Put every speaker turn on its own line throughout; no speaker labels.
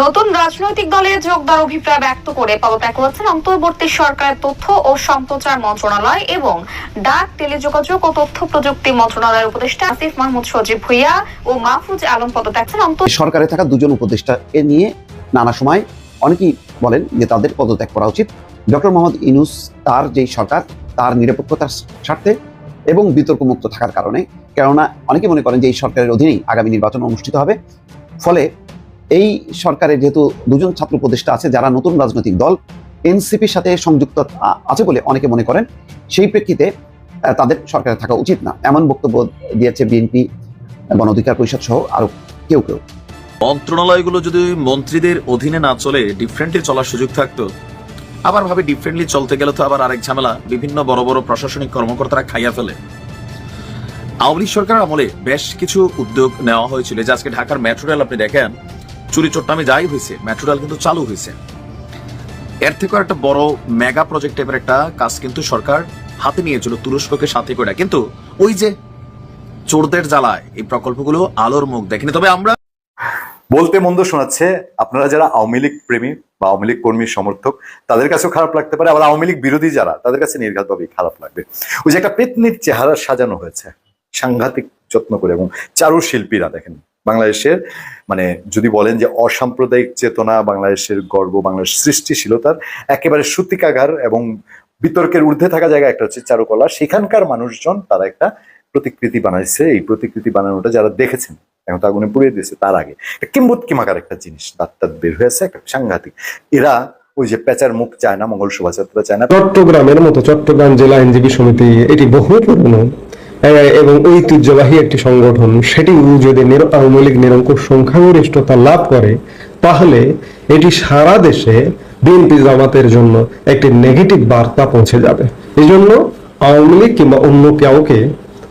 নতুন রাজনৈতিক দলে যোগ দেওয়ার অভিপ্রায় ব্যক্ত করে পদত্যাগ করেছেন অন্তর্বর্তী সরকারের তথ্য ও সম্প্রচার মন্ত্রণালয় এবং ডাক, টেলিযোগাযোগ ও তথ্য প্রযুক্তি মন্ত্রণালয়ের উপদেষ্টা আসিফ মাহমুদ সজীব ভুইয়া ও মাহফুজ আলম পদত্যাগ করেছেন
সরকারে থাকা দুজন উপদেষ্টা এ নিয়ে নানা সময় অনেকেই বলেন যে তাদের পদত্যাগ করা উচিত। ডক্টর মোহাম্মদ ইনুস তার যেই সরকার, তার নিরপেক্ষতার স্বার্থে এবং বিতর্কমুক্ত থাকার কারণে। কেননা অনেকে মনে করেন যে এই সরকারের অধীনেই আগামী নির্বাচন অনুষ্ঠিত হবে। ফলে এই সরকারের যেহেতু দুজন ছাত্র উপদেষ্টা আছে, যারা নতুন রাজনৈতিক দল এনসিপির সাথে সংযুক্ত আছে বলে অনেকে মনে করেন, সেই প্রেক্ষিতে তাদের সরকারে থাকা উচিত না। এমন বক্তব্য দিয়েছে বিএনপি, গণ অধিকার পরিষদ সহ আরও কেউ কেউ।
মন্ত্রণালয়গুলো যদি মন্ত্রীদের অধীনে না চলে ডিফারেন্টলি চলার সুযোগ থাকতো, আবার ভাবে ডিফারেন্টলি চলতে গেলে তো আবার আরেক ঝামেলা, বিভিন্ন বড় বড় প্রশাসনিক কর্মকর্তারা খাইয়া ফেলে। আওয়ামী লীগ সরকারের আমলে বেশ কিছু উদ্যোগ নেওয়া হয়েছিল। যে আজকে ঢাকার মেট্রো রেল আপনি দেখেন চুরি চট্টামে যাই হয়েছে মেট্রো রেল কিন্তু চালু হয়েছে। এর থেকেও একটা বড় মেগা প্রজেক্ট টাইপের একটা কাজ কিন্তু সরকার হাতে নিয়েছিল, তুরস্ককে সাথে করে। কিন্তু ওই যে চোরদের জ্বালায়, এই প্রকল্পগুলো আলোর মুখ দেখেনি। তবে আমরা
বলতে মন্দ শোনাচ্ছে, আপনারা যারা আওয়ামী লীগ প্রেমী বা আওয়ামী লীগ কর্মী সমর্থক, তাদের কাছেও খারাপ লাগতে পারে। আবার আওয়ামী লীগ বিরোধী যারা, তাদের কাছে নির্ঘাতভাবেই খারাপ লাগবে। ওই যে একটা পেতনির চেহারা সাজানো হয়েছে, সাংঘাতিক যত্ন করে এবং চারু শিল্পীরা দেখেন। বাংলাদেশের মানে যদি বলেন যে অসাম্প্রদায়িক চেতনা, বাংলাদেশের গর্ব, বাংলাদেশের সৃষ্টিশীলতার একেবারে সূতিকাগার এবং বিতর্কের ঊর্ধ্বে থাকা জায়গা একটা হচ্ছে চারুকলা, সেখানকার মানুষজন তারা একটা প্রতিকৃতি বানাইছে। এই প্রতিকৃতি বানানোটা যারা দেখেছেন, এখন তো আগুনে পুড়িয়ে দিয়েছে তার আগে। কিম্বুত কিমাকার একটা জিনিস, দাঁত বের হয়েছে, একটা সাংঘাতিক। এরা ওই যে পেঁচার মুখ চায় না, মঙ্গল শোভাযাত্রা চায় না।
চট্টগ্রামের মতো চট্টগ্রাম জেলা আইনজীবী সমিতি, এটি বহু পুরনো। এবং ঐতিহ্যবাহী একটি সংগঠন, সেটি যদি আওয়ামী লীগ নিরঙ্কুশ সংখ্যাগরিষ্ঠতা লাভ করে, তাহলে এটি সারা দেশে বিএনপি জামাতের জন্য একটি নেগেটিভ বার্তা পৌঁছে যাবে। এই জন্য আওয়ামী লীগ কিংবা অন্য কাউকে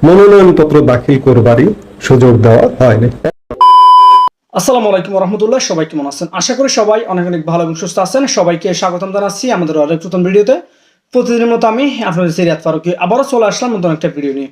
মনোনয়নপত্র দাখিল করবারই সুযোগ দেওয়া হয়নি।
আসসালামু আলাইকুম রহমতুল্লাহ সবাই কেমন আছেন? আশা করি সবাই অনেক অনেক ভালো এবং সুস্থ আছেন। সবাইকে স্বাগতম জানাচ্ছি আমাদের আরেক নতুন ভিডিওতে। প্রতিদিনের মতো আমি আপনাদের সিরিয়াত ফারুকি আবারও চলে আসলাম নতুন একটা ভিডিও নিয়ে।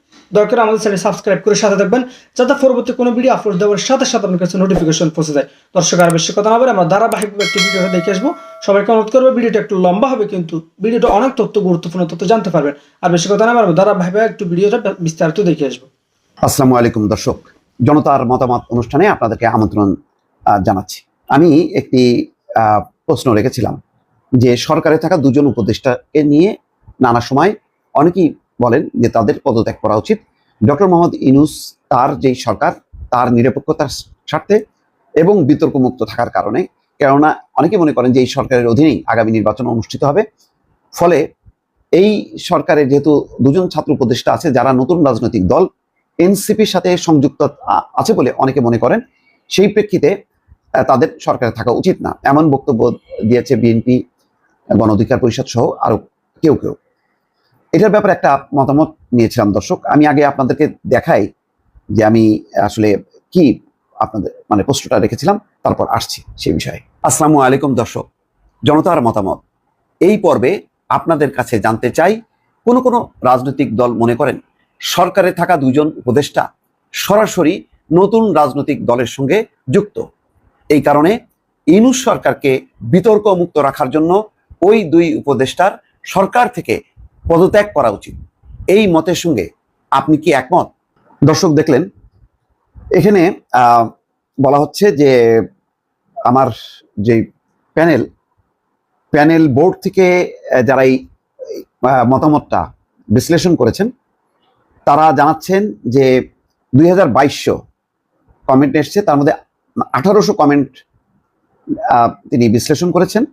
দয়া করে আমাদের চ্যানেল সাবস্ক্রাইব করে সাথে থাকবেন, যাতে পরবর্তী কোনো ভিডিও আপলোড দেওয়ার সাথে সাথে আপনার কাছে নোটিফিকেশন পৌঁছে যায়। দর্শক, আর বেশি কথা না বলে আমরা ধারাবাহিকভাবে একটি ভিডিওটা দেখে আসব। সবাইকে অনুরোধ করব ভিডিওটা একটু লম্বা হবে, কিন্তু ভিডিওটা অনেক তথ্য, গুরুত্বপূর্ণ তথ্য জানতে পারবেন। আর বেশি কথা না বলব ধারাবাহিকভাবে একটু ভিডিওটা বিস্তারিত দেখে আসব।
আসসালামু আলাইকুম দর্শক, জনতার মতামত অনুষ্ঠানে আপনাদেরকে আমন্ত্রণ জানাচ্ছি। আমি একটি প্রশ্ন রেখেছিলাম যে সরকারে থাকা দুজন উপদেষ্টাকে নিয়ে নানা সময় অনেকেই বলেন যে তাদের পদত্যাগ করা উচিত। ডক্টর মোহাম্মদ ইনুস তার যেই সরকার, তার নিরপেক্ষতার স্বার্থে এবং বিতর্কমুক্ত থাকার কারণে, কেননা অনেকে মনে করেন যে এই সরকারের অধীনেই আগামী নির্বাচন অনুষ্ঠিত হবে। ফলে এই সরকারের যেহেতু দুজন ছাত্র উপদেষ্টা আছে, যারা নতুন রাজনৈতিক দল, এনসিপির সাথে সংযুক্ত আছে বলে অনেকে মনে করেন, সেই প্রেক্ষিতে তাদের সরকারে থাকা উচিত না। এমন বক্তব্য দিয়েছে বিএনপি গণ অধিকার পরিষদ সহ আরও কেউ কেউ। এটার ব্যাপারে একটা মতামত নিয়েছিলাম, দর্শক। আমি আগে আপনাদেরকে দেখাই যে আমি আসলে কি আপনাদের মানে প্রশ্নটা রেখেছিলাম, তারপর আসছি সেই বিষয়ে। আসসালামু আলাইকুম, দর্শক। জনতার মতামত। এই পর্বে আপনাদের কাছে জানতে চাই, কোন কোন রাজনৈতিক দল মনে করেন, সরকারে থাকা দুজন উপদেষ্টা সরাসরি নতুন রাজনৈতিক দলের সঙ্গে যুক্ত। এই কারণে ইনুস সরকারকে বিতর্ক মুক্ত রাখার জন্য ওই দুই উপদেষ্টার সরকার থেকে পদত্যাগ করা উচিত। এই মতের সঙ্গে আপনি কি একমত? দর্শক দেখলেন, এখানে বলা হচ্ছে যে আমার যে প্যানেল প্যানেল বোর্ড থেকে যারা এই মতামতটা বিশ্লেষণ করেছেন, তারা জানাচ্ছেন যে দুই হাজার বাইশশো কমেন্ট এসছে, তার মধ্যে আঠারোশো কমেন্ট তিনি বিশ্লেষণ করেছেন।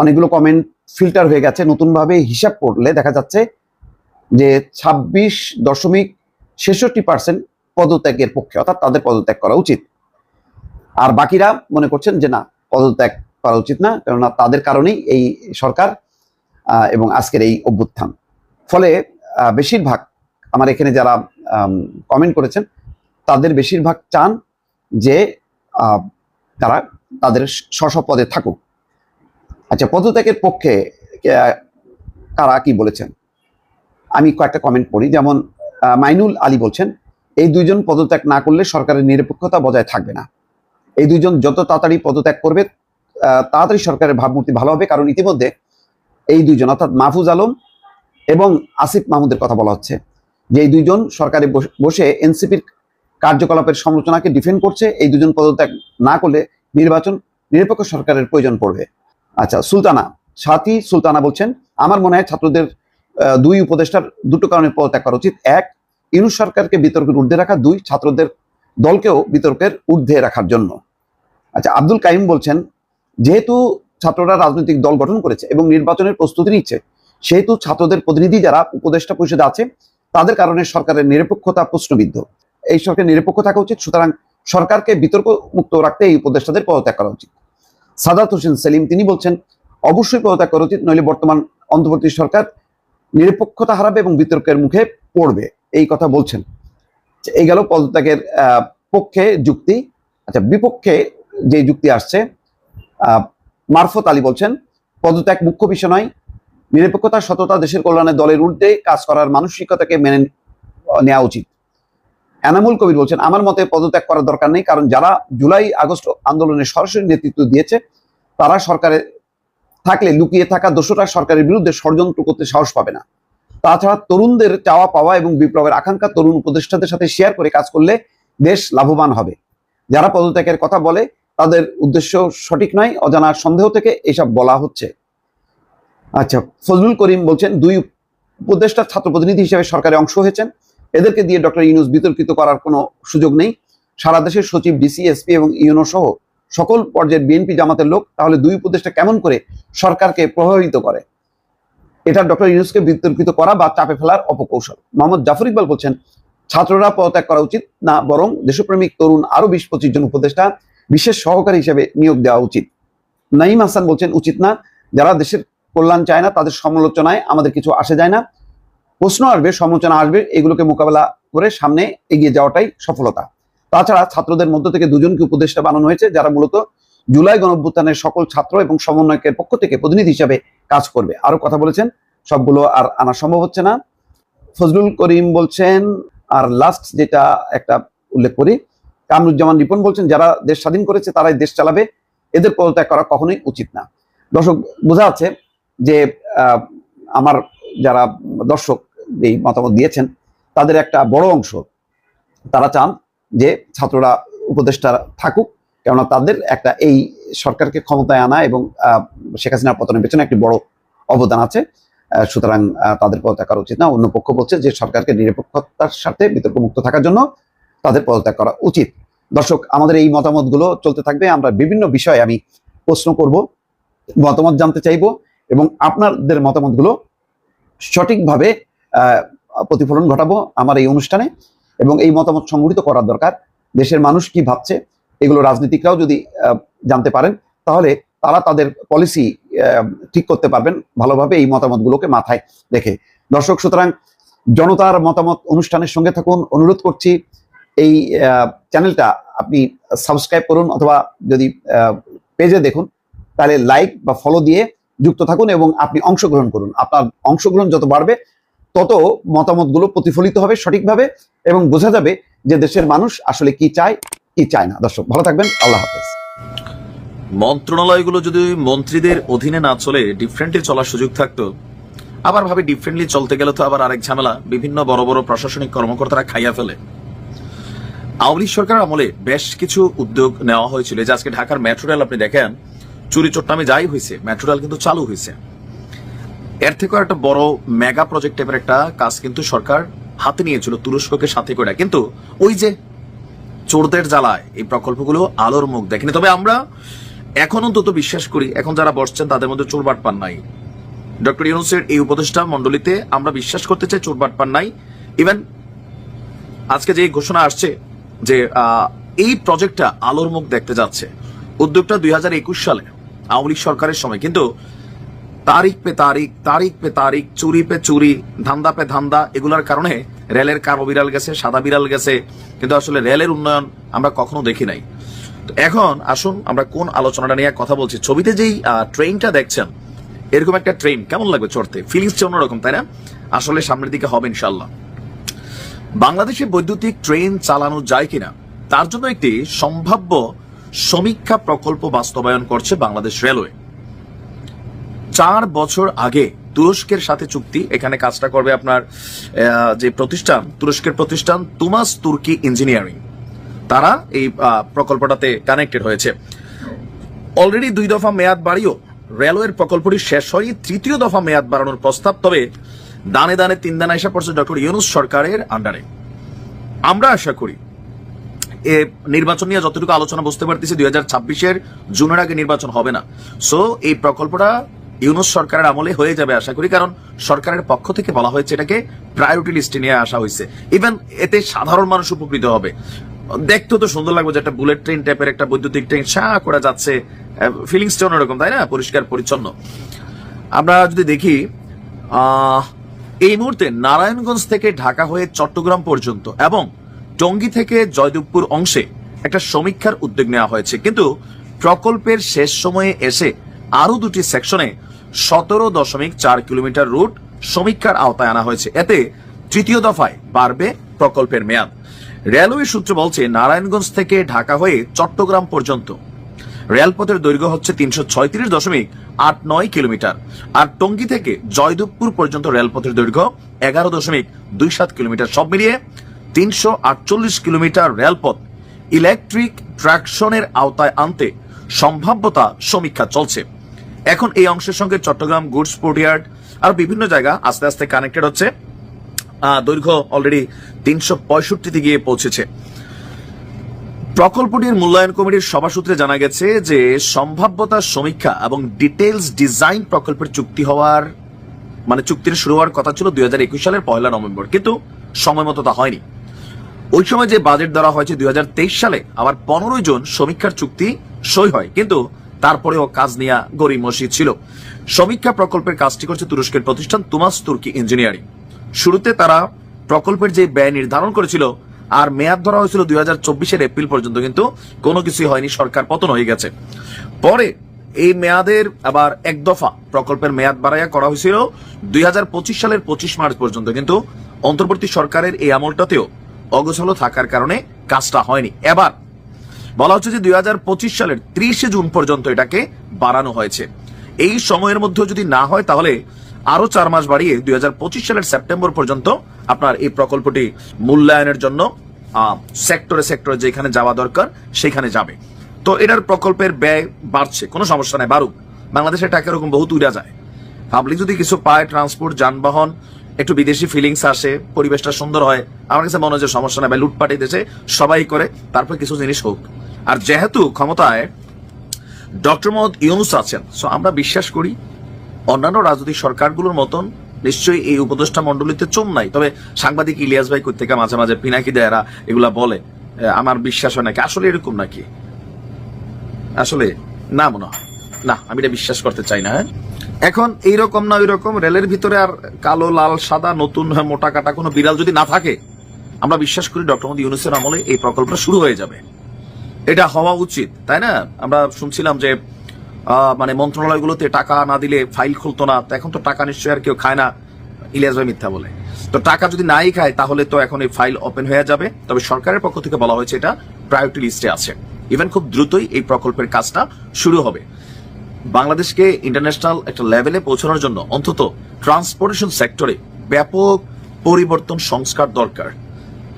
অনেকগুলো কমেন্ট ফিল্টার হয়ে গেছে। নতুনভাবে হিসাব করলে দেখা যাচ্ছে যে ছাব্বিশ দশমিক ছেষট্টি পার্সেন্ট পদত্যাগের পক্ষে, অর্থাৎ তাদের পদত্যাগ করা উচিত। আর বাকিরা মনে করছেন যে না, পদত্যাগ করা উচিত না, কেননা তাদের কারণেই এই সরকার এবং আজকের এই অভ্যুত্থান। ফলে বেশিরভাগ আমার এখানে যারা কমেন্ট করেছেন, তাদের বেশিরভাগ চান যে তারা তাদের স্ব পদে থাকুক। আচ্ছা পদত্যাগের পক্ষে কারা কি বলেছেন? আমি কয়েকটা কমেন্ট পড়ি, যেমন মাইনুল আলী বলছেন, এই দুইজন পদত্যাগ না করলে সরকারের নিরপেক্ষতা বজায় থাকবে না। এই দুইজন যত তাড়াতাড়ি পদত্যাগ করবে তাড়াতাড়ি সরকারের ভাবমূর্তি ভালো হবে, কারণ ইতিমধ্যে এই দুইজন, অর্থাৎ মাহফুজ আলম এবং আসিফ মাহমুদের কথা বলা হচ্ছে, যে এই দুইজন সরকারে বসে- এনসিপির কার্যকলাপের সমালোচনাকে ডিফেন্ড করছে, এই দুজন পদত্যাগ না করলে নির্বাচন নিরপেক্ষ সরকারের প্রয়োজন পড়বে। আচ্ছা সুলতানা। সাথী সুলতানা বলছেন, আমার মনে হয় ছাত্রদের দুই উপদেষ্টার দুটো কারণে পদত্যাগ করা উচিত। এক, ইউনুস সরকারকে বিতর্কের ঊর্ধ্বে রাখা। দুই, ছাত্রদের দলকেও বিতর্কের ঊর্ধ্বে রাখার জন্য। আচ্ছা আব্দুল কাইম বলছেন, যেহেতু ছাত্ররা রাজনৈতিক দল গঠন করেছে এবং নির্বাচনের প্রস্তুতি নিচ্ছে, সেহেতু ছাত্রদের প্রতিনিধি যারা উপদেষ্টা পরিষদে আছে, তাদের কারণে সরকারের নিরপেক্ষতা প্রশ্নবিদ্ধ। এই সরকার নিরপেক্ষ থাকা উচিত। সুতরাং সরকারকে বিতর্ক মুক্ত রাখতে এই উপদেষ্টাদের পদত্যাগ করা উচিত। সাদাত হোসেন সেলিম, তিনি বলছেন, অবশ্যই পদত্যাগ করা উচিত, নইলে বর্তমান অন্তর্বর্তী সরকার নিরপেক্ষতা হারাবে এবং বিতর্কের মুখে পড়বে। এই কথা বলছেন। এই গেল পদত্যাগের পক্ষে যুক্তি। আচ্ছা বিপক্ষে যে যুক্তি আসছে মারফত আলী বলছেন, পদত্যাগ মুখ্য বিষয় নয়। নিরপেক্ষতা, সততা, দেশের কল্যাণে দলের ঊর্ধ্বে কাজ করার মানসিকতাকে মেনে নেওয়া উচিত। এনামুল কবির বলছেন, আমার মতে পদত্যাগ করার দরকার নেই, কারণ যারা জুলাই আগস্ট আন্দোলনে সরাসরি নেতৃত্ব দিয়েছে, তারা সরকারে থাকলে লুকিয়ে থাকা দোষরা সরকারের বিরুদ্ধে ষড়যন্ত্র করতে সাহস পাবে না। তাছাড়া তরুণদের চাওয়া পাওয়া এবং বিপ্লবের আকাঙ্ক্ষা তরুণ উপদেষ্টাদের সাথে শেয়ার করে কাজ করলে দেশ লাভবান হবে। যারা পদত্যাগের কথা বলে, তাদের উদ্দেশ্য সঠিক নয়, অজানা সন্দেহ থেকে এসব বলা হচ্ছে। আচ্ছা ফজলুল করিম বলছেন, দুই উপদেষ্টা ছাত্র প্রতিনিধি হিসেবে সরকারে অংশ হয়েছেন। এদেরকে দিয়ে ডক্টর ইউনুস বিতর্কিত করার কোনো সুযোগ নেই। সারা দেশের সচিব, ডিসি, এসপি এবং ইউনো সহ সকল পর্যায়ের বিএনপি জামাতের লোক তাহলে দুই উপদেষ্টা কেমন করে সরকারকে প্রভাবিত করে? এটা ডক্টর ইউনুসকে বিতর্কিত করা বা চাপে ফেলার অপকৌশল। মোহাম্মদ জাফর ইকবাল বলছেন, ছাত্ররা পদত্যাগ করা উচিত না, বরং দেশপ্রেমিক, তরুণ আরও বিশ পঁচিশ জন উপদেষ্টা বিশেষ সহকারী হিসেবে নিয়োগ দেওয়া উচিত। নাইম হাসান বলছেন, উচিত না। যারা দেশের কল্যাণ চায় না, তাদের সমালোচনায় আমাদের কিছু আসে যায় না। প্রশ্ন আসবে, সমালোচনা আসবে, এগুলোকে মোকাবেলা করে সামনে এগিয়ে যাওয়াটাই সফলতা। তাছাড়া ছাত্রদের মধ্য থেকে দুজনকে উপদেষ্টা বানানো হয়েছে, যারা মূলত জুলাই গণঅভ্যুত্থানের সকল ছাত্র এবং সমন্বয়কের পক্ষ থেকে প্রতিনিধি হিসাবে কাজ করবে। আরও কথা বলেছেন, সবগুলো আর আনা সম্ভব হচ্ছে না। ফজলুল করিম বলছেন, আর লাস্ট যেটা একটা উল্লেখ করি, কামরুজ্জামান রিপন বলছেন, যারা দেশ স্বাধীন করেছে তারাই দেশ চালাবে, এদের পদত্যাগ করা কখনোই উচিত না। দর্শক, বোঝা যাচ্ছে যে আমার যারা দর্শক এই মতামত দিয়েছেন, তাদের একটা বড় অংশ তারা চান যে ছাত্ররা উপদেষ্টা থাকুক, কেননা তাদের একটা এই সরকারকে ক্ষমতায় আনা এবং শেখ হাসিনার পতনের পেছনে একটি বড় অবদান আছে। সুতরাং তাদের পদত্যাগ করা উচিত না। অন্য পক্ষ বলছে যে সরকারকে নিরপেক্ষতার সাথে বিতর্ক মুক্ত থাকার জন্য তাদের পদত্যাগ করা উচিত। দর্শক, আমাদের এই মতামতগুলো চলতে থাকবে। আমরা বিভিন্ন বিষয়ে আমি প্রশ্ন করব, মতামত জানতে চাইব এবং আপনাদের মতামতগুলো সঠিকভাবে প্রতিফলন ঘটাবো আমার এই অনুষ্ঠানে এবং এই মতামত সংগঠিত করার দরকার। দেশের মানুষ কি ভাবছে, এগুলো রাজনীতিকরাও যদি জানতে পারেন, তাহলে তারা তাদের পলিসি ঠিক করতে পারবেন ভালোভাবে এই মতামতগুলোকে মাথায় রেখে। দর্শক, সুতরাং জনতার মতামত অনুষ্ঠানের সঙ্গে থাকুন। অনুরোধ করছি, এই চ্যানেলটা আপনি সাবস্ক্রাইব করুন অথবা যদি পেজে দেখুন, তাহলে লাইক বা ফলো দিয়ে যুক্ত থাকুন এবং আপনি অংশগ্রহণ করুন। আপনার অংশগ্রহণ যত বাড়বে তত মতামতগুলো প্রতিফলিত হবে সঠিকভাবে এবং বোঝা যাবে যে দেশের মানুষ আসলে কি চায় কি চায় না। দর্শক, ভালো থাকবেন। আল্লাহ হাফেজ।
মন্ত্রণালয়গুলো যদি মন্ত্রীদের অধীনে না চলে ডিফারেন্টলি চলার সুযোগ থাকতো। আবার ভাবে ডিফারেন্টলি চলতে গেলে তো আবার আরেক ঝামেলা। বিভিন্ন বড় বড় প্রশাসনিক কর্মকর্তারা খাইয়া ফেলে। আওয়ামী লীগ সরকারের আমলে বেশ কিছু উদ্যোগ নেওয়া হয়েছিল। যে আজকে ঢাকার মেট্রো রেল আপনি দেখেন চুরি চট্টামে যাই হয়েছে মেট্রো রেল কিন্তু চালু হয়েছে এর থেকেও একটা বড় মেগা প্রজেক্ট টাইপের একটা কাজ কিন্তু সরকার হাতে নিয়েছিল, তুরস্ককে সাথে করে। কিন্তু ওই যে চোরদের জ্বালায়, এই প্রকল্পগুলো আলোর মুখ দেখেনি। তবে আমরা এখন অন্তত বিশ্বাস করি, এখন যারা বসছেন তাদের মধ্যে চোরবাট পান নাই। ডক্টর ইউনুসের এই উপদেষ্টা মন্ডলীতে আমরা বিশ্বাস করতে চাই চোরবাট পান নাই। ইভেন আজকে যে ঘোষণা আসছে যে এই প্রজেক্টটা আলোর মুখ দেখতে যাচ্ছে, উদ্যোগটা দুই হাজার একুশ সালে আওয়ামী সরকারের সময়। কিন্তু তারিখ পে তারিখ তারিখ পে তারিখ, চুরি পে চুরি, ধান্দা পে ধান্দা, এগুলোর কারণে রেলের কালো বিড়াল গেছে, সাদা বিড়াল গেছে। কিন্তু আসলে রেলের উন্নয়ন আমরা কখনো দেখি নাই। তো এখন আসুন আমরা কোন আলোচনাটা নিয়ে কথা বলছি। ছবিতে যেই ট্রেনটা দেখছেন, এরকম একটা ট্রেন কেমন লাগবে চড়তে? ফিলিংসটা অন্যরকম, তাই না? আসলে সামনের দিকে হবে ইনশাল্লাহ বাংলাদেশে বৈদ্যুতিক ট্রেন চালানো যায় কিনা? তার জন্য একটি সম্ভাব্য সমীক্ষা প্রকল্প বাস্তবায়ন করছে বাংলাদেশ রেলওয়ে। চার বছর আগে তুরস্কের সাথে চুক্তি, এখানে কাজটা করবে আপনার যে প্রতিষ্ঠান, তুরস্কের প্রতিষ্ঠান তুমাস তুর্কি ইঞ্জিনিয়ারিং। তারা এই প্রকল্পটাতে কানেক্টেড হয়েছে। অলরেডি দুই দফা মেয়াদ বাড়িও রেলওয়ের প্রকল্পটি শেষ হয় তৃতীয় দফা মেয়াদ বাড়ানোর প্রস্তাব, তবে দানে দানে তিন দানা এসে পড়ছে ডক্টর ইউনুস সরকারের আন্ডারে। আমরা আশা করি, এ নির্বাচন নিয়ে যতটুকু আলোচনা বুঝতে পারতেছি, দুই হাজার ছাব্বিশের জুনের আগে নির্বাচন হবে না। সো এই প্রকল্পটা ইউনুস সরকারের আমলে হয়ে যাবে আশা করি, কারণ সরকারের পক্ষ থেকে বলা হয়েছে এটাকে প্রায়োরিটি লিস্টে নিয়ে আসা হয়েছে। ইভেন এতে সাধারণ মানুষ উপকৃত হবে। দেখতে তো সুন্দর লাগবে যে একটা বুলেট ট্রেন টাইপের একটা বৈদ্যুতিক ট্রেন সা করা যাচ্ছে। ফিলিংসটা অন্যরকম, তাই না? পরিষ্কার, পরিচ্ছন্ন। আমরা যদি দেখি এই মুহূর্তে নারায়ণগঞ্জ থেকে ঢাকা হয়ে চট্টগ্রাম পর্যন্ত এবং টঙ্গী থেকে জয়দেবপুর অংশে একটা সমীক্ষার উদ্যোগ নেওয়া হয়েছে। কিন্তু প্রকল্পের শেষ সময়ে এসে আরও দুটি সেকশনে সতেরো দশমিক চার কিলোমিটার রুট সমীক্ষার আওতায় আনা হয়েছে। এতে তৃতীয় দফায় বাড়বে প্রকল্পের মেয়াদ। রেলওয়ে সূত্র বলছে, নারায়ণগঞ্জ থেকে ঢাকা হয়ে চট্টগ্রাম পর্যন্ত রেলপথের দৈর্ঘ্য হচ্ছে তিনশো ছয়ত্রিশ দশমিক আট নয় কিলোমিটার আর টঙ্গী থেকে জয়দেবপুর পর্যন্ত রেলপথের দৈর্ঘ্য এগারো দশমিক দুই সাত কিলোমিটার। সব মিলিয়ে তিনশো আটচল্লিশ কিলোমিটার রেলপথ ইলেকট্রিক ট্রাকশনের আওতায় আনতে সম্ভাব্যতা সমীক্ষা চলছে। এখন এই অংশের সঙ্গে চট্টগ্রাম গুডস পোর্টিয়ার্ড আর বিভিন্ন জায়গা আস্তে আস্তে কানেক্টেড হচ্ছে। দৈর্ঘ্য অলরেডি তিনশো পঁয়ষট্টিতে গিয়ে পৌঁছেছে। প্রকল্পটির মূল্যায়ন কমিটির সভা সূত্রে জানা গেছে যে সম্ভাব্যতা সমীক্ষা এবং ডিটেলস ডিজাইন প্রকল্পের চুক্তি হওয়ার মানে চুক্তির শুরু হওয়ার কথা ছিল দুই হাজার একুশ সালের পয়লা নভেম্বর, কিন্তু সময় মতো তা হয়নি। ওই সময় যে বাজেট ধরা হয়েছে দুই হাজার তেইশ সালে, আবার পনেরোই জন সমীক্ষার চুক্তি সই হয়। কিন্তু তারপরেও কাজ নিয়ে গরিমসি ছিল। সমীক্ষা প্রকল্পের কাজটি করছে তুরস্কের প্রতিষ্ঠান তুমাস তুর্কি ইঞ্জিনিয়ারিং। শুরুতে তারা প্রকল্পের যে ব্যয় নির্ধারণ করেছিল, আর মেয়াদ ধরা হয়েছিল দুই হাজার চব্বিশের এপ্রিল পর্যন্ত, কিন্তু কোনো কিছুই হয়নি, সরকার পতন হয়ে গেছে। পরে এই মেয়াদের আবার এক দফা প্রকল্পের মেয়াদ বাড়াইয়া করা হয়েছিল দুই হাজার পঁচিশ সালের পঁচিশ মার্চ পর্যন্ত, কিন্তু অন্তর্বর্তী সরকারের এই আমলটাতেও অগোছালো থাকার কারণে কাজটা হয়নি। এবার বলা হচ্ছে যে দুই হাজার পঁচিশ সালের ত্রিশে জুন পর্যন্ত এটাকে বাড়ানো হয়েছে। এই সময়ের মধ্যে যদি না হয়, তাহলে আরও চার মাস বাড়িয়ে দুই হাজার পঁচিশ সালের সেপ্টেম্বর পর্যন্ত আপনার এই প্রকল্পটি মূল্যায়নের জন্য সেক্টরে সেক্টরে যেখানে যাওয়া দরকার, সেখানে যাবে। তো এটার প্রকল্পের ব্যয় বাড়ছে, কোনো সমস্যা নাই, বাড়ুক। বাংলাদেশের টাকা এরকম বহুত উড়া যায়। পাবলিক যদি কিছু পায়, ট্রান্সপোর্ট, যানবাহন, একটু বিদেশি ফিলিংস আসে, পরিবেশটা সুন্দর হয়, আমার কাছে মনে হয় যে সমস্যা নাই ভাই লুটপাট দেশে সবাই করে, তারপর কিছু জিনিস হোক। আর যেহেতু ক্ষমতায় ডক্টর মোহাম্মদ ইউনুস আছেন সো আমরা বিশ্বাস করি অন্যান্য রাজনৈতিক সরকারগুলোর মতন নিশ্চয়ই এই উপদেষ্টা মন্ডলীতে চোম নাই। তবে সাংবাদিক ইলিয়াস ভাই থেকে মাঝে মাঝে পিনাকি দেয়রা এগুলা বলে। আমার বিশ্বাস হয় নাকি আসলে এরকম নাকি? আসলে না মনে হয়। না আমি এটা বিশ্বাস করতে চাই না হ্যাঁ? এখন এইরকম না ওইরকম রেলের ভিতরে আর কালো লাল সাদা নতুন হ্যাঁ, মোটা কাটা কোনো বিড়াল যদি না থাকে আমরা বিশ্বাস করি ডক্টর মোদী ইউনুসের আমলে এই প্রকল্পটা শুরু হয়ে যাবে। এটা হওয়া উচিত, তাই না? আমরা শুনছিলাম যে মানে মন্ত্রণালয়গুলোতে টাকা না দিলে ফাইল খুলতো না, তো এখন তো টাকা নিশ্চয়ই আর কেউ খায় না, ইলিয়াস ভাই মিথ্যা বলে। তো টাকা যদি নাই খায়, তাহলে তো এখন এই ফাইল ওপেন হয়ে যাবে। তবে সরকারের পক্ষ থেকে বলা হয়েছে এটা প্রায়োরিটি লিস্টে আছে। ইভেন খুব দ্রুতই এই প্রকল্পের কাজটা শুরু হবে। বাংলাদেশকে ইন্টারন্যাশনাল একটা লেভেলে পৌঁছানোর জন্য অন্তত ট্রান্সপোর্টেশন সেক্টরে ব্যাপক পরিবর্তন সংস্কার দরকার।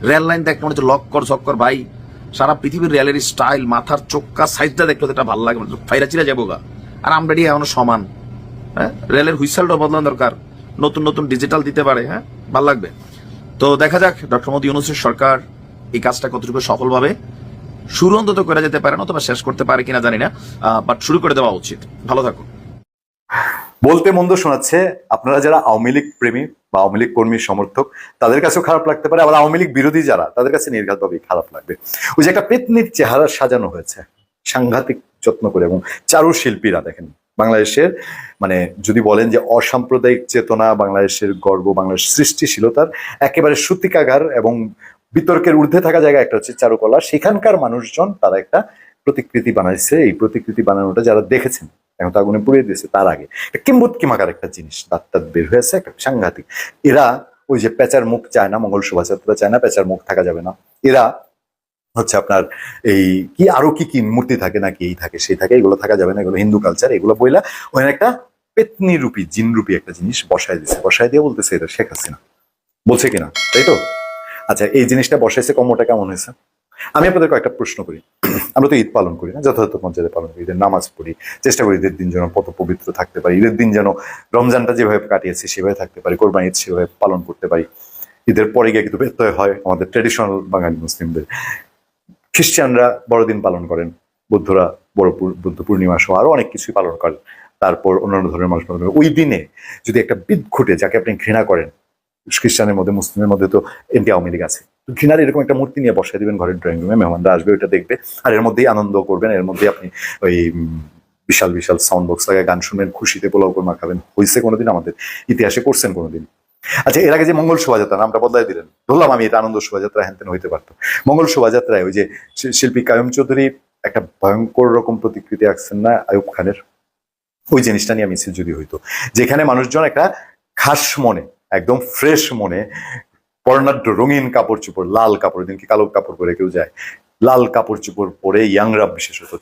রেল লাইন দেখতে মনে হচ্ছে লক্কর ঝক্কর, ভাই। সারা পৃথিবীর রেলের স্টাইল, মাথার চোক্কা সাইজটা দেখলে এটা ভালো লাগে ফাইরা চিরা যাব গা। আর আমরা এটি এখনও সমান। হ্যাঁ? রেলের হুইসেলটা বদলানো দরকার। নতুন নতুন ডিজিটাল দিতে পারে হ্যাঁ? ভালো লাগবে। তো দেখা যাক ডক্টর মোদী ইউনুসের সরকার এই কাজটা কতটুকু সফলভাবে শুরু অন্তত করা যেতে পারে না অথবা শেষ করতে পারে কিনা জানি না বাট শুরু করে দেওয়া উচিত। ভালো থাকুন।
বলতে মন্দ শোনাচ্ছে, আপনারা যারা আওয়ামী লীগ প্রেমী বা আওয়ামী লীগ কর্মীর সমর্থক, তাদের কাছেও খারাপ লাগতে পারে, আবার আওয়ামী লীগ বিরোধী যারা, তাদের কাছে নির্ঘাতভাবেই খারাপ লাগবে। ওই যে একটা পেতনির চেহারা সাজানো হয়েছে, সাংঘাতিক যত্ন করে এবং চারু শিল্পীরা দেখেন, বাংলাদেশের মানে যদি বলেন যে অসাম্প্রদায়িক চেতনা, বাংলাদেশের গর্ব বাংলাদেশ সৃষ্টিশীলতার একেবারে সূতিকাগার এবং বিতর্কের ঊর্ধ্বে থাকা জায়গা একটা হচ্ছে চারুকলা, সেখানকার মানুষজন তারা একটা প্রতিকৃতি বানাইছে। এই প্রতিকৃতি বানানোটা যারা দেখেছেন এখন তো আগুনে পুড়িয়ে দিয়েছে তার আগে। কিম্বুত কিমাকার একটা জিনিস, দাঁত বের হয়েছে, একটা সাংঘাতিক। এরা ওই যে পেঁচার মুখ চায় না, মঙ্গল শোভাযাত্রা চায় না, পেঁচার মুখ থাকা যাবে না। এরা হচ্ছে আপনার এই কি আরও কি কি মূর্তি থাকে নাকি এই থাকে, সেই থাকে, এগুলো থাকা যাবে না, এগুলো হিন্দু কালচার এগুলো বইলা ওখানে একটা পেতনি রূপী, জিন রূপী একটা জিনিস বসায় দিছে। বসায় দিয়ে বলতেছে এটা শেখ হাসিনা। বলছে কিনা, তাই তো? আচ্ছা এই জিনিসটা বসাইছে কম্মটা কেমন হয়েছে? আমি আপনাদের কয়েকটা প্রশ্ন করি। আমরা তো ঈদ পালন করি না, যথাযথ মর্যাদায় পালন করি, ঈদের নামাজ পড়ি, চেষ্টা করি ঈদের দিন যেন কত পবিত্র থাকতে পারি, ঈদের দিন যেন রমজানটা যেভাবে কাটিয়েছি সেভাবে থাকতে পারি, কোরবানি ঈদ সেভাবে পালন করতে পারি। ঈদের পরে গিয়ে কিন্তু ব্যত্যয় হয় আমাদের ট্রেডিশনাল বাঙালি মুসলিমদের। খ্রিস্টানরা বড়দিন পালন করেন, বৌদ্ধরা বড় বুদ্ধ পূর্ণিমা সহ আরও অনেক কিছুই পালন করেন। তারপর অন্যান্য ধর্মের মানুষ পালন করেন। ওই দিনে যদি একটা বিদ ঘটে, যাকে আপনি ঘৃণা করেন, খ্রিস্টানের মধ্যে, মুসলিমের মধ্যে তো এমপি আওয়ামী লীগ আছে। ঘৃণার এরকম একটা মূর্তি নিয়ে বসাই দেবেন ঘরের ড্রয়িং রুমে মেহমানরা আসবে, ওইটা দেখবে। আর এর মধ্যেই আনন্দ করবেন, এর মধ্যেই আপনি ওই বিশাল বিশাল সাউন্ড বক্স লাগায় গান শুনবেন, খুশিতে পোলাও কোরমা খাবেন। হয়েছে কোনোদিন আমাদের, ইতিহাসে করছেন কোনোদিন। আচ্ছা এর আগে যে মঙ্গল শোভাযাত্রা, নামটা বদলাই দিলেন। ধরলাম আমি, এটা আনন্দ শোভাযাত্রা, হ্যান হইতে পারতো। মঙ্গল শোভাযাত্রায় ওই যে শিল্পী কায়ম চৌধুরী একটা ভয়ঙ্কর রকম প্রতিকৃতি আঁকছেন না আয়ুব খানের? ওই জিনিসটা নিয়ে মিছিল যদি হইতো। যেখানে মানুষজন একটা খাস মনে, একদম ফ্রেশ মনে বর্ণাঢ্য রঙিন কাপড় চোপড় লাল কাপড় কালো কাপড় পরে কেউ যায়। লাল কাপড় চোপড় পরে ইয়াংরা বিশেষত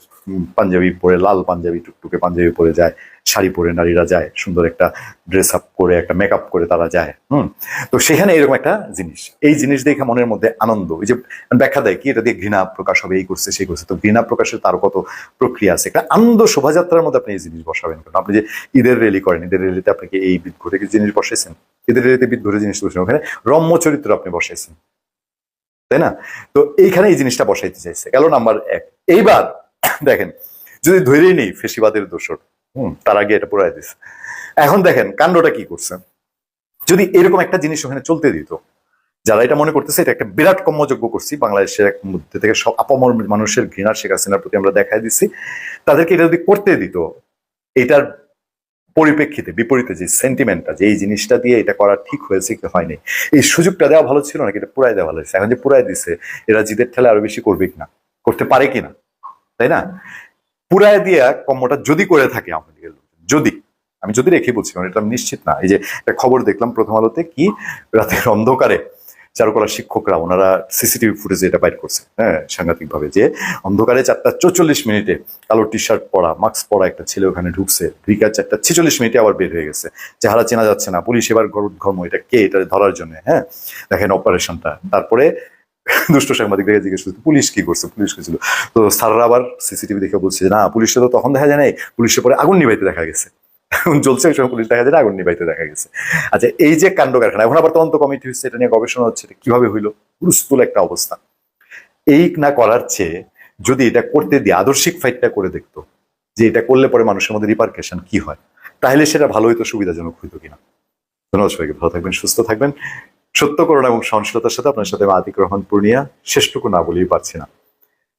পাঞ্জাবি পরে, লাল পাঞ্জাবি, টুকটুকে পাঞ্জাবি পরে যায়, শাড়ি পরে নারীরা যায়, সুন্দর একটা ড্রেস আপ করে, একটা মেকআপ করে তারা যায়, হুম? তো সেখানে এরকম একটা জিনিস। এই জিনিস দেখে মনের মধ্যে আনন্দ ওই যে ব্যাখ্যা দেয় কি, এটা দিয়ে ঘৃণা প্রকাশ হবে, এই করছে, সেই করছে, তো ঘৃণা প্রকাশের তার কত প্রক্রিয়া আছে? একটা আনন্দ শোভাযাত্রার মধ্যে আপনি এই জিনিস বসাবেন কেন? আপনি যে ঈদের রেলি করেন, ঈদের রেলিতে আপনাকে এই বিদ ঘুরে জিনিস বসেছেন ঈদের রেলিতে বিদ ঘুরে জিনিস বসেছেন ওখানে রম্য চরিত্র আপনি বসাইছেন। তাই না? তো এইখানে এই জিনিসটা বসাইতে চাইছে। গেল নাম্বার এক। এইবার দেখেন, যদি ধরেই নেই ফেসিবাদের দোষর, হুম, তার আগে এটা পুরাই দিছে। এখন দেখেন, কাণ্ডটা কি করছে? যদি এরকম একটা জিনিস ওখানে চলতে দিত, যারা এটা মনে করতেছে, এটা একটা বিরাট কর্মযোগ্য করছি, বাংলাদেশের এক মধ্যে থেকে সব আপামর মানুষের ঘৃণা শেখ হাসিনার প্রতি আমরা দেখাই দিচ্ছি তাদেরকে এটা যদি করতে দিত, এটার পরিপ্রেক্ষিতে, বিপরীতে যে সেন্টিমেন্টটা যে এই জিনিসটা দিয়ে এটা করা ঠিক হয়েছে কি হয়নি, এই সুযোগটা দেওয়া ভালো ছিল নাকি এটা পুরাই দেওয়া ভালো হয়েছে এখন যে পুরাই দিছে, এরা জিদের ঠেলে আরও বেশি করবে কিনা? করতে পারে কিনা? তাই না? পুরায় দিয়া কর্মটা যদি করে থাকে আমাদের যদি, আমি যদি রেখে বলছি, কারণ এটা নিশ্চিত না। এই যে একটা খবর দেখলাম প্রথম আলোতে কি? রাতের অন্ধকারে চারুকলা শিক্ষকরা ওনারা সিসিটিভি ফুটেজে এটা বাইর করছে হ্যাঁ সাংঘাতিক ভাবে যে অন্ধকারে চারটা চৌচল্লিশ মিনিটে কালো টি শার্ট পরা, মাস্ক পরা একটা ছেলে ওখানে ঢুকছে ঢুকার চারটা ছেচল্লিশ মিনিটে আবার বের হয়ে গেছে। চেহারা চেনা যাচ্ছে না, পুলিশ এবার গরুধর্ম এটা কে, এটা ধরার জন্য হ্যাঁ দেখেন অপারেশনটা। তারপরে দুষ্ট সাংবাদিক দেখে জিজ্ঞেস করছে, পুলিশ কি করছে? পুলিশ কি ছিল তো স্যাররা আবার সিসিটিভি দেখে বলছে না পুলিশটা তো তখন দেখা যায় নাই, পুলিশের পরে আগুন নিভাইতে দেখা গেছে। আগুন জ্বলছে ওই সময় পুলিশ দেখা যায় আগুন নিভাইতে দেখা গেছে। আচ্ছা এই যে কাণ্ড কারখানা, এখন আবার তদন্ত কমিটি হচ্ছে এটা নিয়ে গবেষণা হচ্ছে, এটা কীভাবে হইল? হুলস্থুল একটা অবস্থা। এই না করার চেয়ে যদি এটা করতে দিয়ে আদর্শিক ফাইটটা করে দেখতো, যে এটা করলে পরে মানুষের মধ্যে রিপার্কেশন কি হয়, তাহলে সেটা ভালো হইতো, সুবিধাজনক হইতো কিনা। ধন্যবাদ সবাইকে, ভালো থাকবেন, সুস্থ থাকবেন। সত্য এবং সহনশীলতার সাথে আপনার সাথে আতিক রহমান পূর্ণিয়া, শেষটুকু না বলেই পারছি না।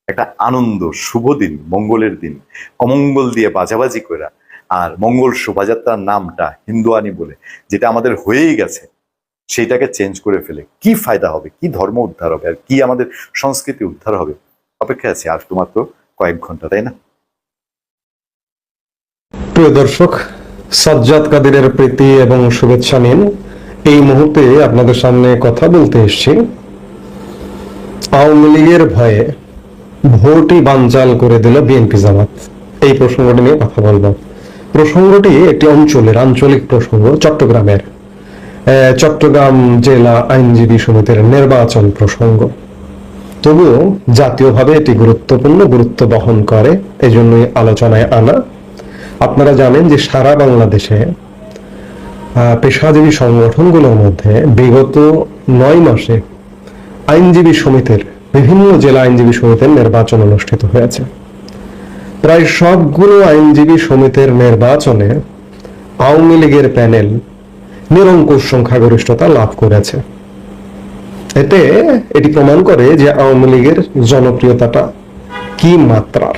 একটা আনন্দ, শুভ দিন, মঙ্গলের দিন, অমঙ্গল দিয়ে বাজাবাজি করা আর মঙ্গল শোভাযাত্রার নামটা হিন্দুয়ানি বলে, যেটা আমাদের হয়েই গেছে, সেইটাকে চেঞ্জ করে ফেলে। কি ফায়দা হবে? কি ধর্ম উদ্ধার হবে? আর কি আমাদের সংস্কৃতি উদ্ধার হবে? অপেক্ষা আছে আর তো কয়েক ঘণ্টা, তাই না?
প্রিয় দর্শক, সাজ্জাদ কাদিরের প্রীতি এবং শুভেচ্ছা নিন। এই মুহূর্তে আপনাদের সামনে কথা বলতে এসেছি। আওয়ামী লীগের ভয়ে ভোটই বানচাল করে দিল বিএনপি জামাত। এই প্রসঙ্গটি নিয়ে কথা বলব। প্রসঙ্গটি একটি অঞ্চলের আঞ্চলিক প্রসঙ্গ, চট্টগ্রামের। চট্টগ্রাম জেলা আইনজীবী সমিতির নির্বাচন প্রসঙ্গ। তবুও জাতীয়ভাবে এটি গুরুত্বপূর্ণ, গুরুত্ব বহন করে, এজন্যই আলোচনায় আনা। আপনারা জানেন যে সারা বাংলাদেশে পেশাজীবী সংগঠনগুলোর মধ্যে বিগত নয় মাসে আইনজীবী সমিতির, বিভিন্ন জেলা আইনজীবী সমিতির নির্বাচন অনুষ্ঠিত হয়েছে। প্রায় সবগুলো আইনজীবী সমিতির নির্বাচনে আওয়ামী লীগের প্যানেল নিরঙ্কুশ সংখ্যাগরিষ্ঠতা লাভ করেছে। এতে এটি প্রমাণ করে যে আওয়ামী লীগের জনপ্রিয়তাটা কি মাত্রার।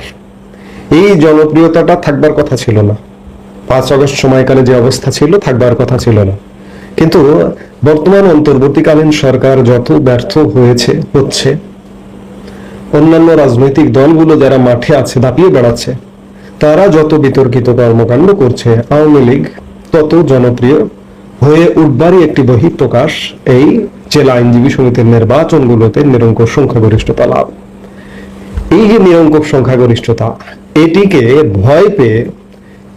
এই জনপ্রিয়তাটা থাকবার কথা ছিল না। পাঁচ আগস্ট সময়কালে যে অবস্থা ছিল, থাকবার কথা ছিল না। কিন্তু বর্তমান অন্তর্বর্তীকালীন সরকার যত ব্যর্থ হয়েছে, হচ্ছে অন্যান্য রাজনৈতিক দলগুলো যারা মাঠে আছে, দাপিয়ে বেড়াচ্ছে, তারা যত বিতর্কিত কর্মকাণ্ড করছে আওয়ামী লীগ, তত জনপ্রিয় হয়ে উঠবারই একটি বহিঃপ্রকাশ এই জেলা আইনজীবী সমিতির নির্বাচনগুলোতে নিরঙ্কুশ সংখ্যাগরিষ্ঠতা লাভ। এই যে নিরঙ্কুশ সংখ্যাগরিষ্ঠতা, এটিকে ভয় পেয়ে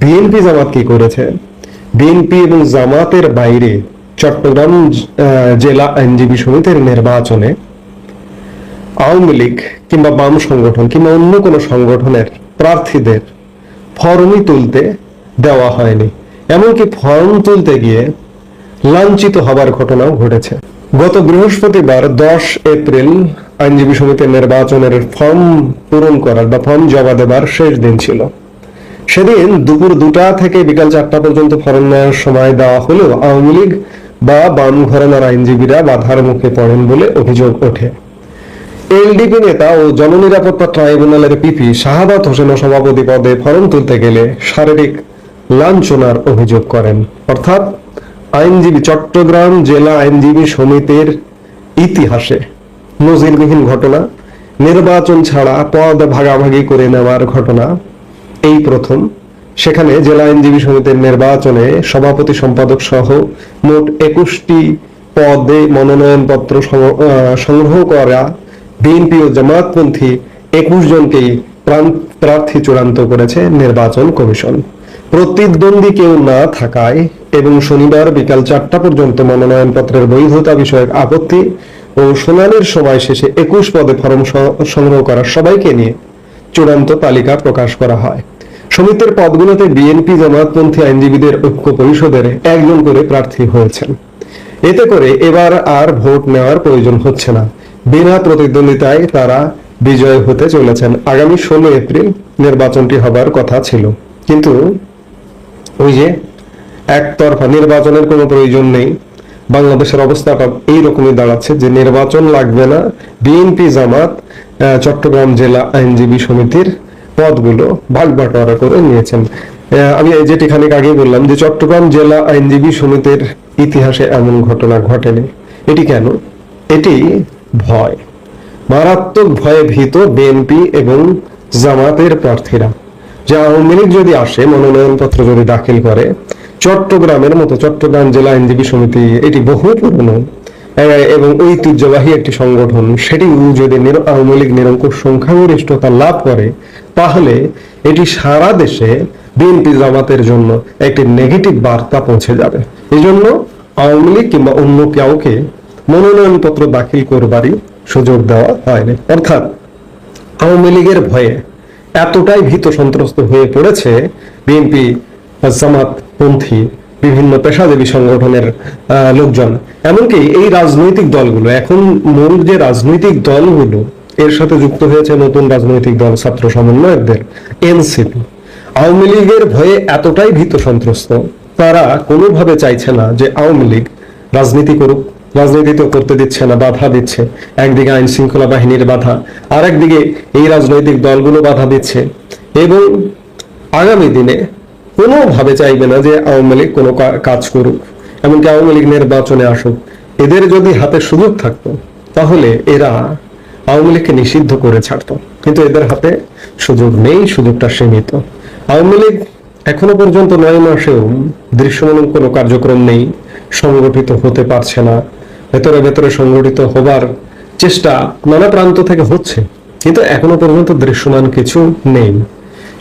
বিএনপি জামাত কি করেছে? বিএনপি এবং জামাতের বাইরে চট্টগ্রাম জেলা আইনজীবী সমিতির নির্বাচনে আওয়ামী লীগ কিংবা বাম সংগঠন কিংবা অন্য কোনো সংগঠনের প্রার্থীদের ফর্মই তুলতে দেওয়া হয়নি। এমনকি ফর্ম তুলতে গিয়ে লাঞ্ছিত হবার ঘটনাও ঘটেছে। গত বৃহস্পতিবার দশ এপ্রিল আইনজীবী সমিতির নির্বাচনের ফর্ম পূরণ করার বা ফর্ম জমা দেবার শেষ দিন ছিল। সেদিন দুপুর দুটা থেকে বিকাল চারটা পর্যন্ত ফর্ম নেওয়ার সময় দেওয়া হলেও আওয়ামী লীগ বা বাম ঘরানার আইনজীবীরা বাধার মুখে পড়েন বলে অভিযোগ ওঠে। এলডিপি নেতা ও জননিরাপত্তা ট্রাইব্যুনালের পিপি শাহাদাত হোসেন সভাপতি পদে ফরম তুলতে গেলে শারীরিক লাঞ্ছনার অভিযোগ করেন। অর্থাৎ আইনজীবী চট্টগ্রাম জেলা আইনজীবী সমিতির ইতিহাসে নজিরবিহীন ঘটনা, নির্বাচন ছাড়া পদ ভাগাভাগি করে নেওয়ার ঘটনা, এই প্রথম। সেখানে জেলা আইনজীবী সমিতির নির্বাচনে সভাপতি সম্পাদক সহ মোট একুশটি পদে মনোনয়নপত্র সংগ্রহ করা বিএনপি ও জামায়াতপন্থী একুশ জনকেই প্রার্থী চূড়ান্ত করেছে নির্বাচন কমিশন। প্রতিদ্বন্দ্বী কেউ না থাকায় এবং শনিবার বিকাল চারটা পর্যন্ত মনোনয়নপত্রের বৈধতা বিষয়ক আপত্তি ও শুনানির সময় শেষে একুশ পদে ফরম সংগ্রহ করা সবাইকে নিয়ে চূড়ান্ত তালিকা প্রকাশ করা হয়। সমিতির পদগুলোতে বিএনপি, জামায়াতপন্থী আইনজীবীদের ঐক্য পরিষদের একজন করে প্রার্থী হয়েছেন। এতে করে এবার আর ভোট নেওয়ার প্রয়োজন হচ্ছে না। বিনা প্রতিদ্বন্দ্বিতায় তারা বিজয় হতে চলেছেন। আগামী ষোলো এপ্রিল নির্বাচনটি হবার কথা ছিল। কিন্তু ওই যে একতরফা নির্বাচনের কোনো প্রয়োজন নেই। বাংলাদেশের অবস্থাটা এইরকমই দাঁড়াচ্ছে যে নির্বাচন লাগবে না। বিএনপি, জামাত চট্টগ্রাম জেলা আইনজীবী সমিতির পদগুলো ভাগ বাটোয়ারা করে নিয়েছেন। আমি এই যেটি খানিক আগেই বললাম যে চট্টগ্রাম জেলা আইনজীবী সমিতির ইতিহাসে এমন ঘটনা ঘটেনি। এটি কেন? এটি ভয়। মারাত্মক ভয়ে ভীত বিএনপি এবং জামাতের প্রার্থীরা। যে আওয়ামী লীগ যদি আসে, মনোনয়নপত্র যদি দাখিল করে, চট্টগ্রামের মতো চট্টগ্রাম জেলা আইনজীবী সমিতি এটি বহু পুরনো। এবং ঐতিহ্যবাহী একটি সংগঠন সেটি যদি আওয়ামী লীগ নিরঙ্কুশ সংখ্যাগরিষ্ঠতা লাভ করে, তাহলে এটি সারা দেশে বিএনপি জামাতের জন্য একটি নেগেটিভ বার্তা পৌঁছে যাবে। এই জন্য আওয়ামী লীগ কিংবা অন্য কাউকে মনোনয়নপত্র দাখিল করবারই সুযোগ দেওয়া হয়নি। অর্থাৎ আওয়ামী লীগের ভয়ে এতটাই ভীত সন্ত্রস্ত হয়ে পড়েছে বিএনপি জামাত পন্থী বিভিন্ন পেশাজীবী সংগঠনের লোকজন। এমনকি এই রাজনৈতিক দলগুলো, এখন মূল যে রাজনৈতিক দলগুলো, এর সাথে যুক্ত হয়েছে নতুন রাজনৈতিক দল ছাত্র সমন্বয়কদের, এনসিপি। আওয়ামী লীগের ভয়ে এতটাই ভীত সন্ত্রস্ত, তারা কোনোভাবে চাইছে না যে আওয়ামী লীগ রাজনীতি করুক। রাজনীতি তো করতে দিচ্ছে না, বাধা দিচ্ছে। একদিকে আইন শৃঙ্খলা বাহিনীর বাধা আর একদিকে এই রাজনৈতিক দলগুলো বাধা দিচ্ছে। এবং আগামী দিনে কোনোভাবে চাইবে না যে আওয়ামী লীগ কোনো কাজ করুক, এমনকি আওয়ামী লীগ নির্বাচনে আসুক। এদের যদি হাতে সুযোগ থাকতো, তাহলে এরা আওয়ামী লীগকে নিষিদ্ধ করে ছাড়তো। কিন্তু এদের হাতে সুযোগ নেই, সুযোগটা সীমিত। আওয়ামী লীগ এখনও পর্যন্ত নয় মাসেও দৃশ্যমান কোনো কার্যক্রম নেই, সংগঠিত হতে পারছে না। ভেতরে ভেতরে সংগঠিত হবার চেষ্টা নানা প্রান্ত থেকে হচ্ছে, কিন্তু এখনও পর্যন্ত দৃশ্যমান কিছু নেই।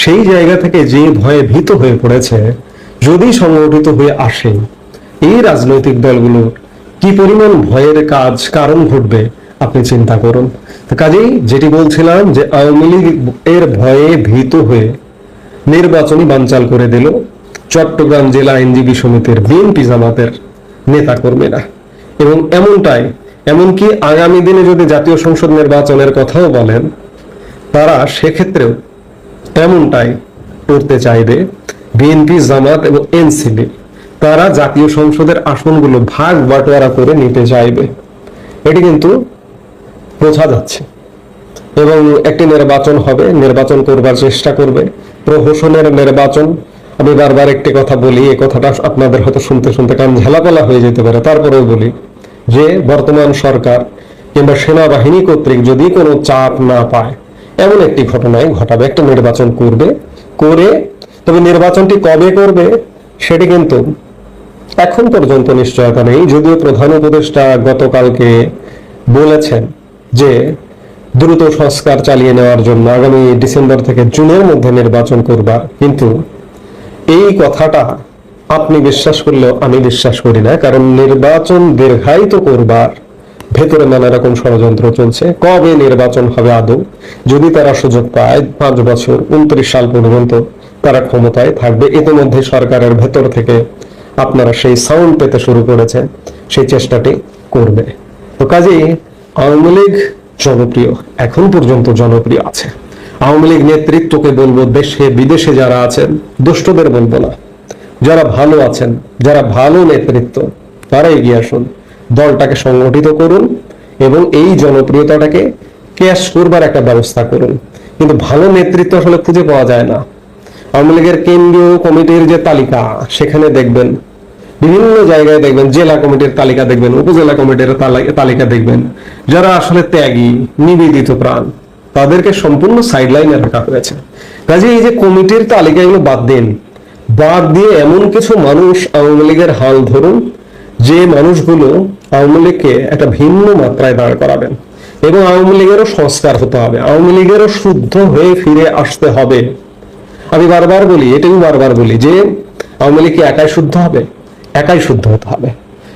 সেই জায়গা থেকে যে ভয়ে ভীত হয়ে পড়েছে, যদি সংগঠিত হয়ে আসে, এই রাজনৈতিক দলগুলোর কি পরিমাণ ভয়ের কাজ, কারণ ঘটবে, আপনি চিন্তা করুন। কাজেই যেটি বলছিলাম যে আওয়ামী লীগ এর ভয়ে ভীত হয়ে নির্বাচনী বানচাল করে দিল চট্টগ্রাম জেলা আইনজীবী সমিতির বিএনপি জামাতের নেতা কর্মীরা এবং এমনটাই, এমনকি আগামী দিনে যদি জাতীয় সংসদ নির্বাচনের কথাও বলেন, তারা সেক্ষেত্রেও এমনটাই করতে চাইবে। বিএনপি, জামাত এবং এনসিপি, তারা জাতীয় সংসদের আসনগুলো ভাগ বাটোয়ারা করে নিতে চাইবে। এটি কিন্তু বোঝা যাচ্ছে। এবং একটি নির্বাচন হবে, নির্বাচন করবার চেষ্টা করবে। প্রহসনের নির্বাচন, আমি বারবার একটি কথা বলি এ কথাটা আপনাদের হয়তো শুনতে শুনতে কান ঝালাপালা হয়ে যেতে পারে, তারপরেও বলি। যে বর্তমান সরকার কিংবা সেনাবাহিনী কর্তৃক যদি কোনো চাপ না পায়, এমন একটি ঘটনায় ঘটাবে, একটা নির্বাচন করবে, করে, তবে নির্বাচনটি কবে করবে, সেটি কিন্তু এখন পর্যন্ত নিশ্চয়তা নেই। যদিও প্রধান উপদেষ্টা গতকালকে বলেছেন যে দ্রুত সংস্কার চালিয়ে নেওয়ার জন্য আগামী ডিসেম্বর থেকে জুনের মধ্যে নির্বাচন করবার কিন্তু এই কথাটা আপনি বিশ্বাস করলেও আমি বিশ্বাস করি না, কারণ নির্বাচন দীর্ঘায়িত করবার ভেতরে নানা রকম ষড়যন্ত্র চলছে। কবে নির্বাচন হবে আদৌ? যদি তারা সুযোগ পায়, পাঁচ বছর, উনত্রিশ সাল পর্যন্ত তারা ক্ষমতায় থাকবে। ইতিমধ্যে সরকারের ভেতর থেকে আপনারা সেই সাউন্ড পেতে শুরু করেছে সেই চেষ্টাটি করবে। তো কাজেই আওয়ামী লীগ জনপ্রিয়, এখন পর্যন্ত জনপ্রিয় আছে। আওয়ামী লীগ নেতৃত্বকে বলব, দেশে বিদেশে যারা আছেন, দুষ্টদের বলব না। যারা ভালো আছেন, যারা ভালো নেতৃত্ব, তারা এগিয়ে আসুন। দলটাকে সংগঠিত করুন এবং এই জনপ্রিয়তাটাকে ক্যাশ করবার একটা ব্যবস্থা করুন। কিন্তু ভালো নেতৃত্ব আসলে খুঁজে পাওয়া যায় না। আওয়ামী লীগের কেন্দ্রীয় কমিটির যে তালিকা, সেখানে দেখবেন, বিভিন্ন জায়গায় দেখবেন, জেলা কমিটির তালিকা দেখবেন, উপজেলা কমিটির তালিকা দেখবেন, যারা আসলে ত্যাগী, নিবেদিত প্রাণ, তাদেরকে সম্পূর্ণ সাইডলাইনে রাখা হয়েছে। কাজে এই যে কমিটির তালিকা এগুলো বাদ দিন বাদ দিয়ে এমন কিছু মানুষ আওয়ামী লীগের হাল ধরুন, যে মানুষগুলো আওয়ামী লীগকে একটা ভিন্ন মাত্রায় দাঁড় করাবেন এবং আওয়ামী লীগেরও সংস্কার হতে হবে, আওয়ামী লীগেরও শুদ্ধ হয়ে ফিরে আসতে হবে। আমি বারবার বলি, এটাই বারবার বলি, যে আওয়ামী লীগ কি একাই শুদ্ধ হবে? একাই শুদ্ধ হতে হবে।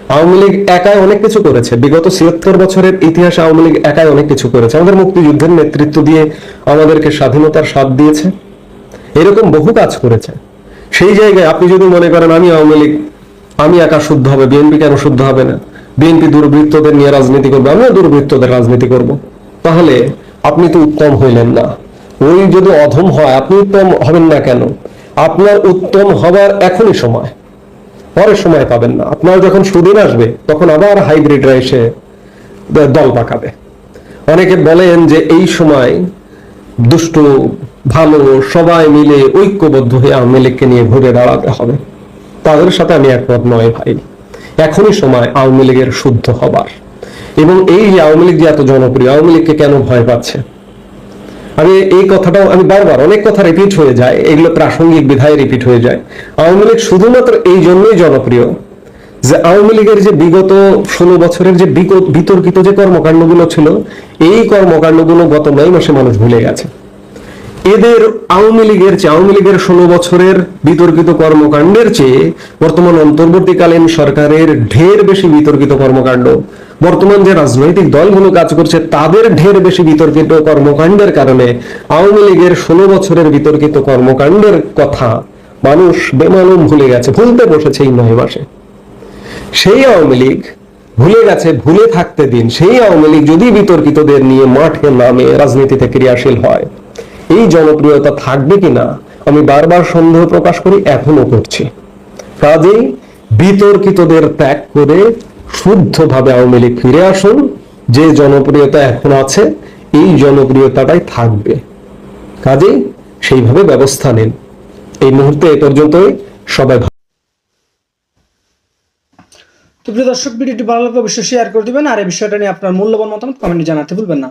আওয়ামী লীগ একাই অনেক কিছু করেছে। বিগত ছিয়াত্তর বছরের ইতিহাসে আওয়ামী লীগ একাই অনেক কিছু করেছে। আমাদের মুক্তিযুদ্ধের নেতৃত্ব দিয়ে আমাদেরকে স্বাধীনতার স্বাদ দিয়েছে। এরকম বহু কাজ করেছে। সেই জায়গায় আপনি যদি মনে করেন আমি আওয়ামী লীগ, আমি একা শুদ্ধ হবে, বিএনপি কেন শুদ্ধ হবে না? বিএনপি দুর্বৃত্তদের নিয়ে রাজনীতি করবে, আমিও দুর্বৃত্তদের রাজনীতি করব। তাহলে আপনি তো উত্তম হইলেন না। ওই যদি অধম হয়, আপনি উত্তম হবেন না কেন? আপনার উত্তম হবার এখনই সময়। পরের সময় পাবেন না। আপনার যখন সুদিন আসবে, তখন আবার হাইব্রিডরা এসে দল পাকাবে। অনেকে বলেন যে এই সময় দুষ্ট ভালো সবাই মিলে ঐক্যবদ্ধ হয়ে আওয়ামী নিয়ে ঘুরে দাঁড়াতে হবে। তাদের সাথে আমি একমত নয় ভাই। এখনই সময় আওয়ামী লীগের শুদ্ধ হবার। এবং এই যে আওয়ামী লীগ যে এত জনপ্রিয়, আওয়ামী লীগকে কেন ভয় পাচ্ছে? আমি এই কথাটাও আমি বারবার অনেক কথা রিপিট হয়ে যায়, এগুলো প্রাসঙ্গিক বিধায় রিপিট হয়ে যায়। আওয়ামী লীগ শুধুমাত্র এই জন্যই জনপ্রিয় যে আওয়ামী লীগের যে বিগত ষোলো বছরের যে বিতর্কিত যে কর্মকাণ্ডগুলো ছিল, এই কর্মকাণ্ডগুলো গত নয় মাসে মানুষ ভুলে গেছে। এদের আওয়ামী লীগের চেয়ে, আওয়ামী লীগের ষোলো বছরের বিতর্কিত কর্মকাণ্ডের চেয়ে বর্তমান অন্তর্বর্তীকালীন সরকারের ঢের বেশি বিতর্কিত কর্মকাণ্ড। বর্তমান যে রাজনৈতিক দলগুলো কাজ করছে, তাদের ঢের বেশি বিতর্কিত কর্মকাণ্ডের কারণে আওয়ামী লীগের ষোলো বছরের বিতর্কিত কর্মকাণ্ডের কথা মানুষ বেমালুম ভুলে গেছে, ভুলতে বসেছে এই নয় মাসে সেই আওয়ামী লীগ ভুলে গেছে, ভুলে থাকতে দিন। সেই আওয়ামী লীগ যদি বিতর্কিতদের নিয়ে মাঠে নামে, রাজনীতিতে ক্রিয়াশীল হয় এই জনপ্রিয়তা থাকবে কিনা, আমি বারবার সন্দেহ প্রকাশ করি এখনও করছি। কাজেই বিতর্কিতদের ত্যাগ করে শুদ্ধভাবে আওয়ামী লীগ ফিরে আসুন, যে জনপ্রিয়তা এখন আছে, এই জনপ্রিয়তাটাই থাকবে। কাজেই সেইভাবে ব্যবস্থা নিন। এই মুহূর্তে এ পর্যন্তই, সবাই
তো প্রিয় দর্শক, ভিডিওটি ভালো লাগলে অবশ্যই শেয়ার করে দিবেন, আর এই বিষয়টা নিয়ে আপনার মূল্যবান মতামত কমেন্টে জানাতে ভুলবেন না।